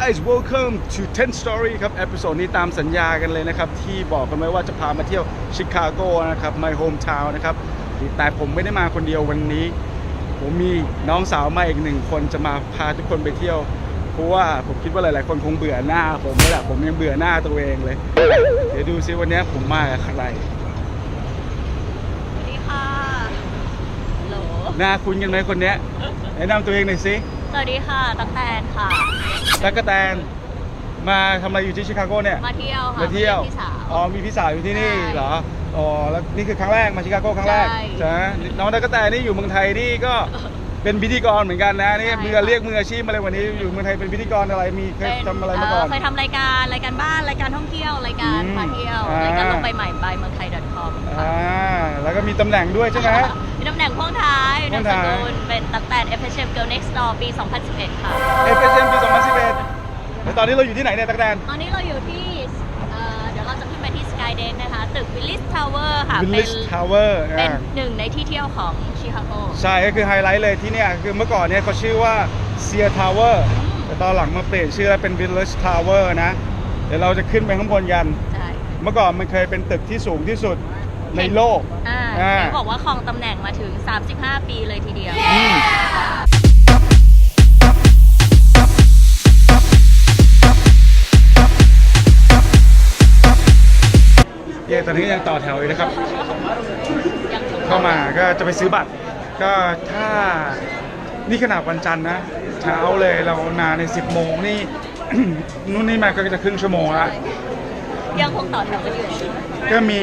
up guys welcome to 10 story ครับเอพิโซดนี้ตามสัญญากันเลยนะครับ ที่บอกกันไว้ว่าจะพามาเที่ยวชิคาโกนะครับ my hometown นะครับ แต่ผมไม่ได้มาคนเดียววันนี้ ผมมีน้องสาวมาอีกหนึ่งคนจะมาพาทุกคนไปเที่ยว เพราะว่าผมคิดว่าหลาย ๆ คนคงเบื่อหน้าผมนี่แหละผมยังเบื่อหน้าตัวเองเลย เดี๋ยวดูซิวันนี้ผมมากับใครสวัสดีค่ะฮัลโหลหน้าคุ้นกันไหมคนเนี้ยแนะนำตัวเองหน่อยสิ สวัสดีค่ะตั๊กแตนค่ะ ตั๊กกะแตนมาทำอะไรอยู่ที่ชิคาโกเนี่ยมาเที่ยวค่ะมาเที่ยวป็นพี่สาว อ๋อมีพี่สาวอยู่ที่นี่ใช่เหรอ อ๋อแล้วนี่คือครั้งแรกมาชิคาโกครั้งแรกใช่ใช่ไหมน้องตั๊กกะแตนนี่อยู่เมืองไทยนี่ก็เป็นพิธีกรเหมือนกันนะนี่ใช่มือเรียกมืออาชีพมาเลยวันนี้อยู่เมืองไทยเป็นพิธีกรอะไรมีเคยเป็นทำอะไรมาก่อนเคยทำรายการรายการบ้านรายการท่องเที่ยวรายการอืมพาเที่ยวอ่าร รายการลงไปใหม่ไปเมืองไทย .com ค่ะอ่าแล้วก็มีตำแหน่งด้วยใช่ไหม มีตำแหน่งพ่วงท้ายพ่นาวมงสท้ายกุลเป็น ตั๊กแตน FHM Girl Next Door ปี 2011 ค่ะ FSM ปี 2011แล้วตอนนี้เราอยู่ที่ไหนเนี่ยตั๊กแตน ตอนนี้เราอยู่ที่เอ่อเดี๋ยวเราจะขึ้นไปที่ Skydeck นะคะ ตึก Willis Tower ค่ะเป็น Village Tower เป็นอ่าหนึ่งในที่เที่ยวของชิคาโก ใช่ก็คือไฮไลท์เลยที่เนี่ยคือเมื่อก่อนเนี่ยเขาชื่อว่า Sear Tower แต่ตอนหลังมาเปลี่ยนชื่อแล้วเป็น Village Tower นะ เดี๋ยวเราจะขึ้นไปข้างบนกัน ใช่ เมื่อก่อนมันเคยเป็นตึกที่สูงที่สุด ในโลกอ่าอ่าเห็นบอกว่าครองตำแหน่งมาถึง 35 ปีเลยทีเดียว อืมเย่ตอนนี้ยังต่อแถวอยู่นะครับ ยังคงเข้ามาก็จะไปซื้อบัตร ก็ถ้านี่ขนาดวันจันทร์นะ เช้าเลยเรามาใน 10 โมงนี่ นู่นนี่มาก็จะครึ่งชั่วโมงละยังคงต่อแถวกันอยู่ก็มี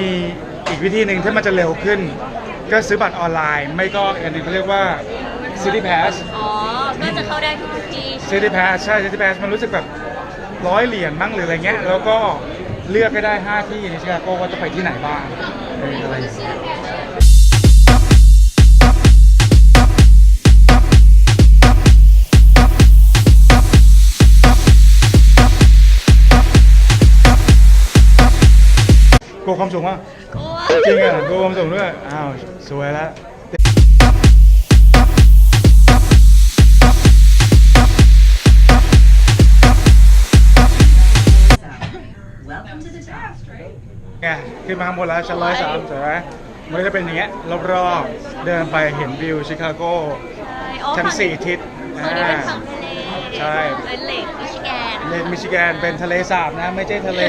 อีกวิธีหนึ่งที่มันจะเร็วขึ้น ก็ซื้อบัตรออนไลน์ ไม่ก็อีกอันหนึงเขาเรียกว่า City Pass อ๋อ ก็จะเข้าได้ทุกที่ City Pass ใช่ City Pass มันรู้สึกแบบร้อยเหรียญบ้างหรืออะไรเงี้ย แล้วก็เลือกให้ได้ 5 ที่ในชิคาโกว่าจะไปที่ไหนบ้างเอออะไรอย่างเงี้ย กลัวความสูงว่ะกลัวจริงอะกลัวความสูงด้วย อ้าว สวยแล้วไงขึ้นมาข้างบนแล้วชั้นร้อยสามใช่ไหมมันก็จะเป็นอย่างเงี้ยรอบๆเดินไปเห็นวิวชิคาโกใช่อ๋อทั้งฝั่สี่ทิศฝั่งนี้เป็นฝั่งทะเลใช่เป็นเลกมิชิแกนเลนมิชิแกนเป็นทะเลสาบนะ ไม่ใช่ทะเล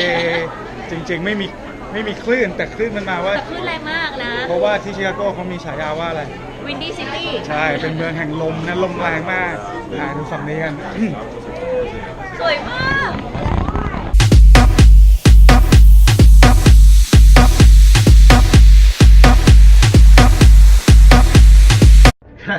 จริงๆ ไม่มี ไม่มีคลื่นแต่คลื่นมันมาว่า แต่คลื่นแรงมากนะ เพราะว่าที่ชิคาโกเขามีฉายาว่าอะไร วินดี้ซิตี้ ใช่ เป็นเมืองแห่งลมนะลมแรงมากอ่าดูฝั่งนี้กัน สวยมาก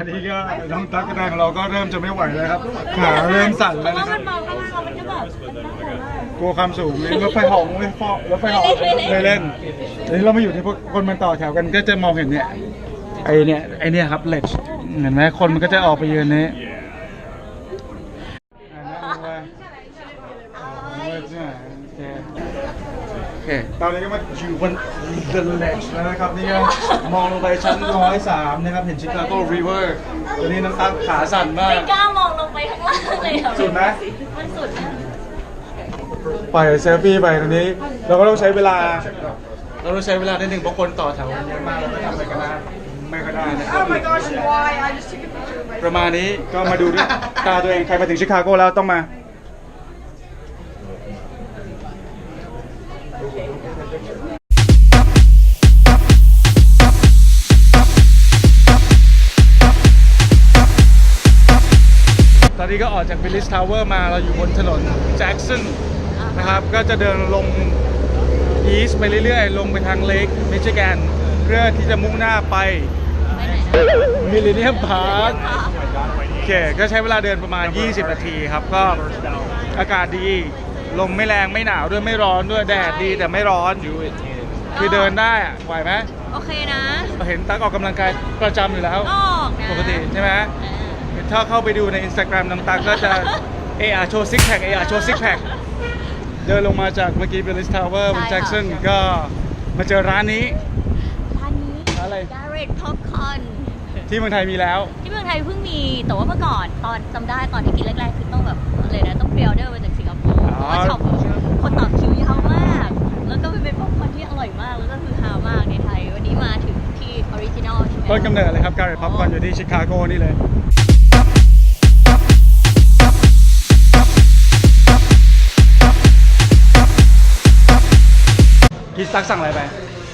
นี้ก็น้องตั๊กกระแตงของเราก็เริ่มจะไม่ไหวแล้วครับขาเริ่มสั่นเพแล้วราะว่านะคมัรับนมองข้างล่างเรามันจะแบบมันน่ากลัวมากกลัวความสูงเลยรถไฟเหองรถไฟเหาะรถไฟเหาะไม่เล่นไม่เล่นเดี๋ยวนี้เรามาอยู่ที่พวกคนมันต่อแถวกันก็จะมองเห็นเนี่ยไอเนี่ยไอเนี่ยครับเลดเห็นไหมคนมันก็จะออกไปยืนนี้โอเค ตอนนี้ก็มาอยู่บน The Ledge แล้วนะครับนี่ก็มองลงไปชั้นร้อยสามนะครับ เห็นชิคาโกริเวอร์ตอนนี้น้ำตาขาสั่นมาก ไม่กล้ามองลงไปข้างล่างเลยอะสุดไหมมันสุดมากปล่อยเซลฟี่ไปตรงนี้ เราก็ต้องใช้เวลา เราต้องใช้เวลานิดนึงเพราะคนต่อแถวกันเยอะมากเราไม่ทำอะไรกันได้ไม่ก็ได้นะครับ Oh my gosh, why? I just took a picture of my ประมาณนี้ก็มาดูด้วยตาตัวเองใครมาถึงชิคาโกแล้วต้องมา ตอนนี้ก็ออกจาก Village Tower มาเราอยู่บนถนนแจ็กสันนะครับก็จะเดินลง east ไปเรื่อยๆ ลงไปทางเลคมิชิแกนเพื่อที่จะมุ่งหน้าไปไปไหนนะมิลเลนเนียมพาร์คโอเคก็ใช้เวลาเดินประมาณ 20 นาทีครับ ก็อากาศดี ลมไม่แรงไม่หนาวด้วยไม่ร้อนด้วยแดดดีแต่ไม่ร้อนคือเดินได้อะไหวไหมโอเคนะ เห็นตั๊กออกกำลังกายประจำอยู่แล้ว ออกนะปกติใช่ไหมเออ ถ้าเข้าไปดูใน Instagram น้ำตักก็จะเออโชว์ซิกแพคเออโชว์ซิกแพค เดินลงมาจากเมื่อกี้เบลลิสทาวเวอร์บนแจ็คสันก็มาเจอร้านนี้ ร้านนี้ ร้านอะไร Garrett Popcorn ที่เมืองไทยมีแล้ว ที่เมืองไทยเพิ่งมี แต่ว่าเมื่อก่อนตอนจำได้ตอนที่กินแรกๆ คือต้องแบบอะไรนะต้องพรีออเดอร์มาจากสิงคโปร์เพราะว่าช็อปคนต่อคิวยาวมาก แล้วก็เป็นป๊อปคอร์นที่อร่อยมาก แล้วก็คือฮามากในไทย วันนี้มาถึงที่ออริจินอลใช่ไหมต้นกำเนิดเลยครับการพับคอนอยู่ที่ชิคาโกนี่เลย พี่ตักสั่งอะไรไป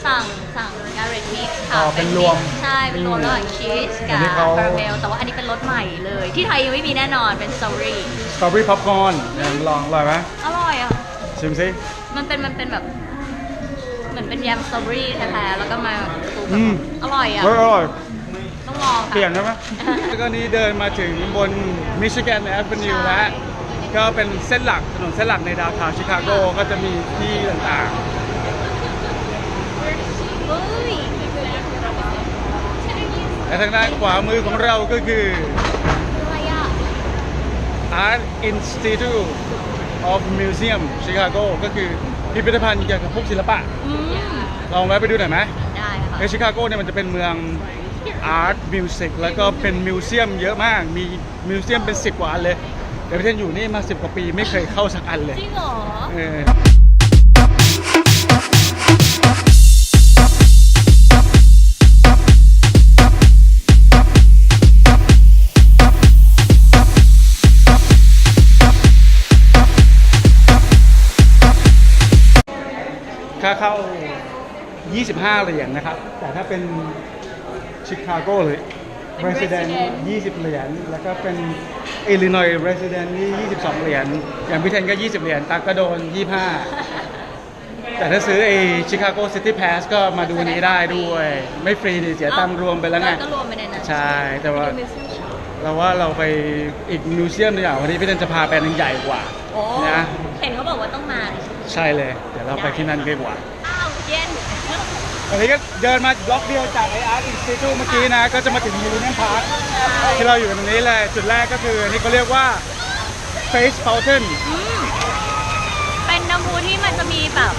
สั่งสั่งการเรตมิกอ๋ค่ะอเป็นรวมใช่ เป็นรวมระหว่างชีสอักันบนี้เขาคาราเมลแต่ว่าอันนี้เป็นรสใหม่เลย ที่ไทยยังไม่มีแน่นอนเป็นสตรอเบอรี่สตรอเบอรี่พับคอนลองอร่อยไหมอร่อยอะ ชิมสิ มันเป็นมันเป็นแบบ เหมือนเป็นแยมสตรอเบอรี่แท้ๆแล้วก็มาคลุกอืม อร่อยอะ เฮ้ยอร่อย ต้องลองค่ะ เปลี่ยนใช่ไหม แล้วก็นี้เดินมาถึงบนมิชิแกนแอฟเวนิวใช่ แล้ว ก็เป็นเส้นหลักถนนเส้นหลักในดาวน์ทาวน์ชิคาโก ก็จะมีที่ต่างเฮ้ยๆ และทางด้านขวามือของเราก็คืออะไรอะ Art Institute of Museum Chicago ก็คือพิพิธภัณฑ์เกี่ยวกับพวกศิลปะอืมลองแวะไปดูหน่อยไหมได้ค่ะในชิคาโกเนี่ยมันจะเป็นเมืองอาร์ตมิวสิกแล้วก็เป็นมิวเซียมเยอะมาก มีมิวเซียมเป็น10กว่าอันเลย แต่พี่เทนอยู่นี่มา10กว่าปีไม่เคยเข้าสักอันเลย จริงเหรอ ค่าเข้า 25 เหรียญนะครับ แต่ถ้าเป็นชิคาโกเลย เป็น Resident Resident 20 เหรียญ แล้วก็เป็น Illinois Resident นี่ 22 เหรียญ อย่างพี่เทนก็ 20 เหรียญตักก็โดน 25 แต่ถ้าซื้อไอ้ชิคาโกซิตี้ Pass ก็มาดูนี้ได้ด้วย ไม่ฟรีดิเสียตังค์รวมไปแล้วไงก็รวมไปในนั้นใช่แต่ว่าไปดูมิวเซียมช็อปเราว่าเราไปอีกมิวเซียมหนึงอย่างวันนี้พี่เทนจะพาไปอันหนึงใหญ่กว่าโอ้นะ เห็นเขาบอกว่าต้องมา ใช่เลย เดี๋ยวเราไปที่นั่นดีกว่า อ้าวเย็น อันนี้ก็เดินมาบล็อกเดียวจากไออาร์ตอินสติทูเมื่อกี้นะ ก็จะมาถึงยูเนียนพาร์คที่เราอยู่ตรงนี้เลยจุดแรกก็คืออันนี้เขาเรียกว่า Face Fountain อืมเป็นน้ำพุที่มันจะมีแบบ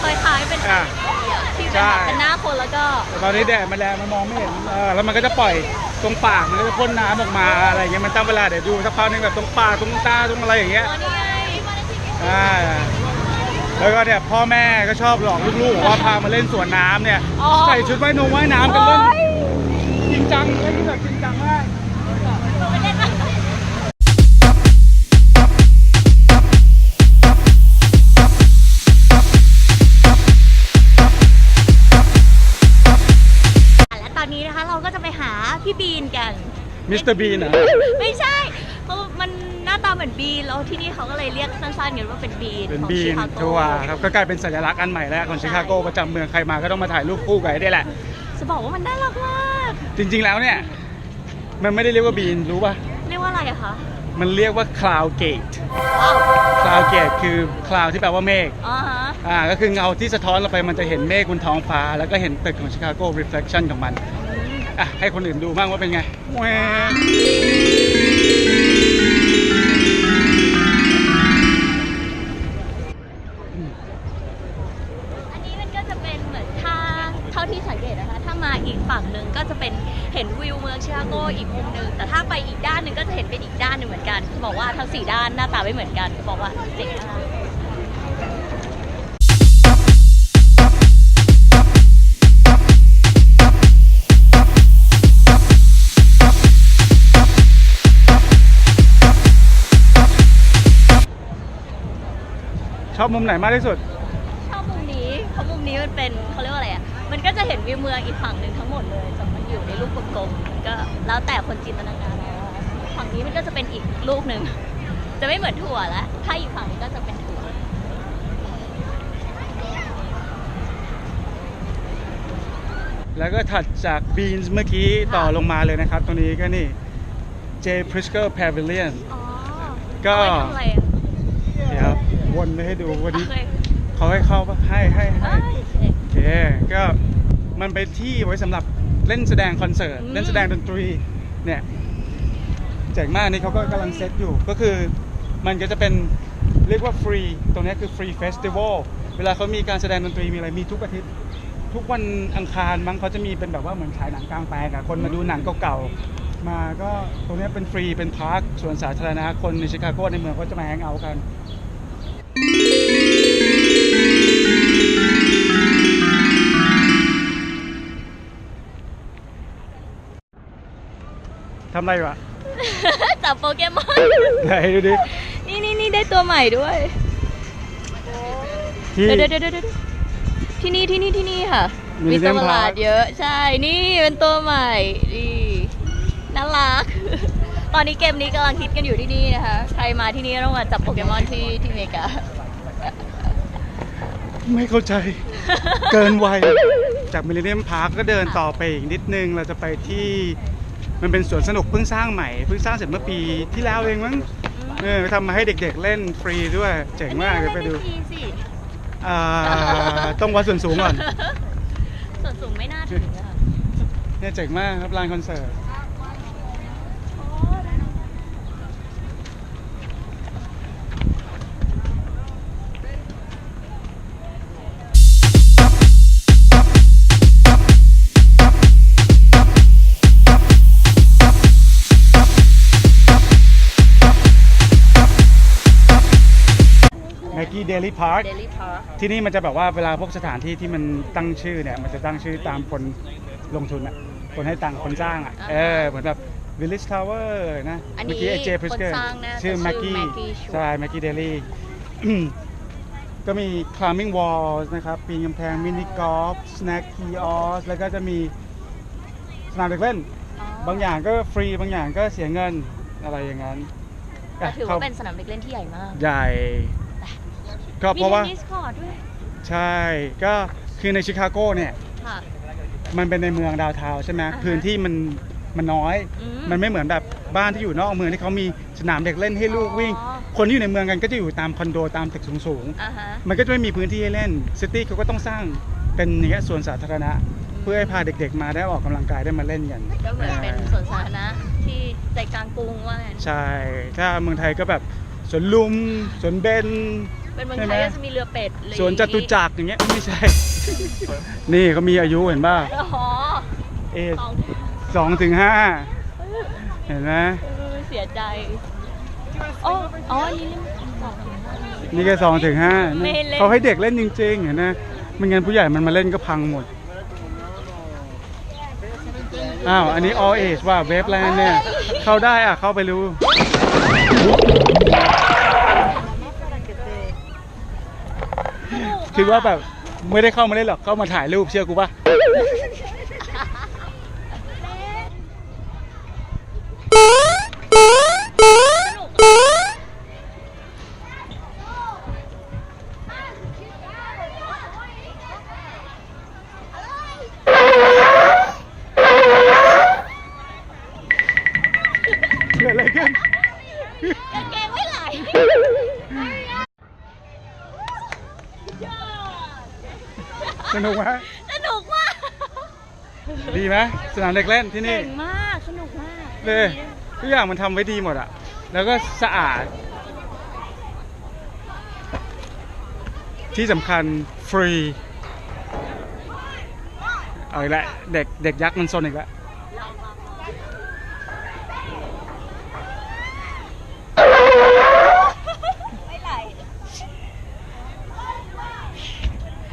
คล้ายๆเป็นอะ ที่เป็นใช่แบบเป็นหน้าคนแล้วก็แต่ตอนนี้แดดมันแรงมันมองไม่เห็นเออแล้วมันก็จะปล่อยตรงปากมันก็จะพ่นน้ำออกมาอะไรอย่างเงี้ยมันตั้งเวลาเดี๋ยวดูสักพักหนึงแบบตรงปากตรงตาตรงอะไรอย่างเงี้ย อ๋อนี่ไงมาในที่นี้อ่า แล้วก็เนี่ยพ่อแม่ก็ชอบหลอกลูกๆบอกว่าพามาเล่นสวนน้ำเนี่ยอ๋อ ใส่ชุดว่ายนงว่ายน้ำกันเล่นโอ๊ยจริงจังเล่นแบบจริงจังมากไม่ได้มาและตอนนี้นะคะเราก็จะไปหาพี่บีนกัน มิสเตอร์บีนอะไม่ใช่ เขาก็เลยเรียกสั้นๆกันว่าเป็นบีนเป็นของบีชินคาโก ทัวร์ครับก็กลายเป็นสัญลักษณ์อันใหม่แล้วของชิคาโกประจำเมืองใครมาก็ต้องมาถ่ายรูปคู่กับไอ้นี่แหละ จะบอกว่ามันน่ารักมาก จริง ๆ แล้วเนี่ย มันไม่ได้เรียกว่าบีนรู้ป่ะ เรียกว่าอะไรอะคะมันเรียกว่าคลาวเกตว้าวคลาวเกตคือคลาวที่แปลว่าเมฆอ๋อฮะอ่าก็คือเงาที่สะท้อนลงไปมันจะเห็นเมฆบนท้องฟ้า แล้วก็เห็นตึกของชิคาโก reflection ของมันอะให้คนอื่นดูบ้างว่าเป็นไงแหว เป็นเห็นวิวเมืองชิคาโกอีกมุมหนึ่งแต่ถ้าไปอีกด้านหนึ่งก็จะเห็นเป็นอีกด้านหนึ่งเหมือนกันจะบอกว่าทั้งสี่ด้านหน้าตาไม่เหมือนกันจะบอกว่าเจ๋งมากชอบมุมไหนมากที่สุด ชอบมุมนี้เพราะมุมนี้มันเป็นเขาเรียกว่าอะไรอะมันก็จะเห็นวิวเมืองอีกฝั่งหนึ่งทั้งหมดเลยแต่มันอยู่ในรูปกลมๆมันก็ แล้วแต่คนจินตนาการเอาฝั่งนี้มันก็จะเป็นอีกลูกหนึ่ง จะไม่เหมือนถั่วแล้วถ้าอีกฝั่งนี้ก็จะเป็นถั่วแล้วก็ถัดจาก Beans เมื่อกี้ต่อลงมาเลยนะครับ ตรงนี้ก็นี่ J Prisker Pavilion อ๋อก็เอาไว้ทำอะไรอะเดี๋ยววนไปให้ดูวันนี้โอเคเขาให้เข้าปะให้ให้ให้เอ้ยโอเคก็มันเป็นที่ไว้สำหรับ เล่นแสดงคอนเสิร์ตอืมเล่นแสดงดนตรี เนี่ยเจ๋งมากนี่เขาก็กำลังเซตอยู่ ก็คือมันก็จะเป็นเรียกว่าฟรี ตรงนี้คือฟรีเฟสติวัล เวลาเขามีการแสดงดนตรีมีอะไร มีทุกอาทิตย์ ทุกวันอังคารมั้งเขาจะมีเป็นแบบว่าเหมือนฉายหนังกลางแปลงอะคนมาดูหนังเก่าๆ มาก็ตรงเนี้ยเป็นฟรี เป็นพาร์ค สวนสาธารณะ คนในชิคาโกในเมืองก็จะมาแฮงเอาท์กัน ทำอะไรวะ จับโปเกมอน ไหนดูดินี่นี่นี่ได้ตัวใหม่ด้วย ที่ เดี๋ยวเดี๋ยวเดี๋ยวเดี๋ยวที่นี่ที่นี่ที่นี่ค่ะ มีมีเรื่ตัวองประหลาดพาร์คเยอะ ใช่ นี่เป็นตัวใหม่นี่น่ารัก ตอนนี้เกมนี้กำลังฮิตกันอยู่ที่นี่นะคะ ใครมาที่นี่ต้องมาจับโปเกมอนที่ที่อเมริกา ไม่เข้าใจ เกินวัย จากมิลเลนเนียมพาร์คก็เดินต่อไปอีกนิดนึง เราจะไปที่ มันเป็นสวนสนุกเพิ่งสร้างใหม่เพิ่งสร้างเสร็จเมื่อปีที่แล้วเองมั้งเออทำมาให้เด็กๆเล่นฟรีด้วยเจ๋งมากเลยไปดูอันนี้สิอ่าต้องวัดส่วนสูงก่อนส่วนสูงไม่น่าถึงอะค่ะเนี่ยเจ๋งมากครับลานคอนเสิร์ต เดลี่พาร์คเดลี่พาร์คที่นี่มันจะแบบว่าเวลาพวกสถานที่ที่มันตั้งชื่อเนี่ย มันจะตั้งชื่อตามคนลงทุนอะคนให้ตังค์คนสร้างอะอ่าเออ เหมือนแบบ Village Tower นะอันนี้เมื่อกี้ไอเจพริสเกอร์คนสร้างน่าจะชื่อ ชื่อแม็กกี้ Maggie Chu ใช่แม็กกี้เดลี่ก็มี climbing walls นะครับ ปีนกำแพง มินิกอล์ฟ snack kiosk แล้วก็จะมีสนามเด็กเล่น บางอย่างก็ฟรีบางอย่างก็เสียเงินอะไรอย่างนั้นแต่ถือเข้ว่าเป็นสนามเด็กเล่นที่ใหญ่มาก ใหญ่ ก็เพราะว่า มีเทนนิสคอร์ดด้วยใช่ก็คือในชิคาโกเนี่ย ค่ะ มันเป็นในเมืองดาวน์ทาวน์ใช่ไหมอ่าฮะพื้นที่มันมันน้อย อืมมันไม่เหมือนแบบบ้านที่อยู่นอกเมืองที่เขามีสนามเด็กเล่นให้ลูกวิ่ง อ๋อ คนที่อยู่ในเมืองกันก็จะอยู่ตามคอนโดตามตึกสูงอ่าฮะ ๆ มันก็จะไม่มีพื้นที่ให้เล่นซิตี้เขาก็ต้องสร้างเป็นอย่างเงี้ยสวนสาธารณะ เพื่อให้พาเด็กๆ มาได้ออกกำลังกายได้มาเล่นกันก็เหมือนเป็นสวนสาธารณะที่ใจกลางกรุงว่างั้นใช่ ถ้าเมืองไทยก็แบบสวนลุมสวนเบน เป็นเมืองใช่ไทไหมยก็จะมีเรือเป็ดอะไรอย่างสวนจตุจักรอย่างเงี้ยไม่ใช่ นี่เขามีอายุเห็นป่ะอ๋อเอสองสองถึงห้าเห็นไหมเออเสียใจอ๋ออ๋ออันนี้สองถึงห้านี่ก็สองถึงห้าไม่เล่นเขาให้เด็กเล่นจริงๆเห็นไหมไม่งั้นผู้ใหญ่มันมาเล่นก็พังหมดอ้าวอันนี้ all age ว่าเวฟแลนด์เนี่ย เข้าได้อะเข้าไปรู้ คิดว่าแบบไม่ได้เข้ามาเล่นหรอกเข้ามาถ่ายรูปเชื่อกูปะ นุกไหมสนุกมากดีไหมสนามเด็กเล่นที่นี่เก่งมากสนุกมากเลยทุกอย่างมันทำไว้ดีหมดอะแล้วก็สะอาด ที่สำคัญฟรีเอาอีกแล้วเด็กเด็กยักษ์มันซนอีกแล้ว ไม่ไหล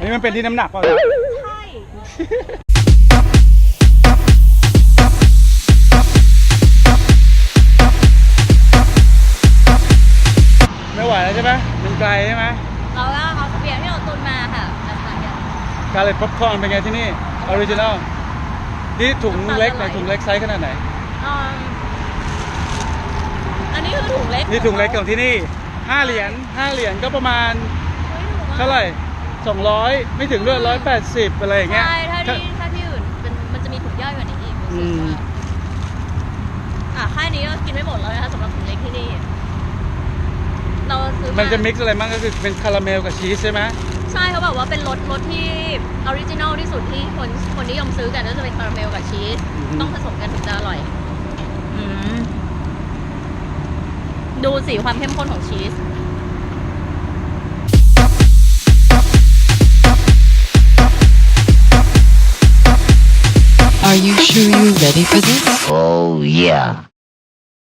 อั นนี้มันเป็นที่น้ำหนักเปล่าจ๊ะใช่ ไม่ไหวแล้วใช่ไหมมันไกลใช่ไหมเราก็เอาเสบียงที่เราตุนมาค่ะมาทานกันการเลยป๊อปคอร์นเป็นไงที่นี่ออริจินอลนี่ถุงเล็กไหนถุงเล็กไซส์ขนาดไหน อืมอันนี้คือถุงเล็กนี่ถุงเล็กของที่นี่ห้าเหรียญห้าเหรียญก็ประมาณฮ้ยถูกมกเท่าไหร่ สองร้อยไม่ถึงด้วยร้อยแปดสิบอะไรอย่างเงี้ย ใช่ถ้าที่ถ้าที่อื่นเป็นมันจะมีถุงย่อยกว่านี้อีกรู้สึกอืมว่าอะค่ายนี้ก็กินไม่หมดแล้วนะคะสำหรับถุงเล็กที่นี่ เราซื้อมันจะมิกซ์อะไรบ้างก็คือเป็นคาราเมลกับชีสใช่ไหมใช่เขาบอกว่าเป็นรสรสที่ออริจินอลที่สุดที่คนคนนิยมซื้อกันก็จะเป็นคาราเมลกับชีสต้องผสมกันถึงจะอร่อยอืมดูสีความเข้มข้นของชีส Are you sure you're ready for this? Oh yeah.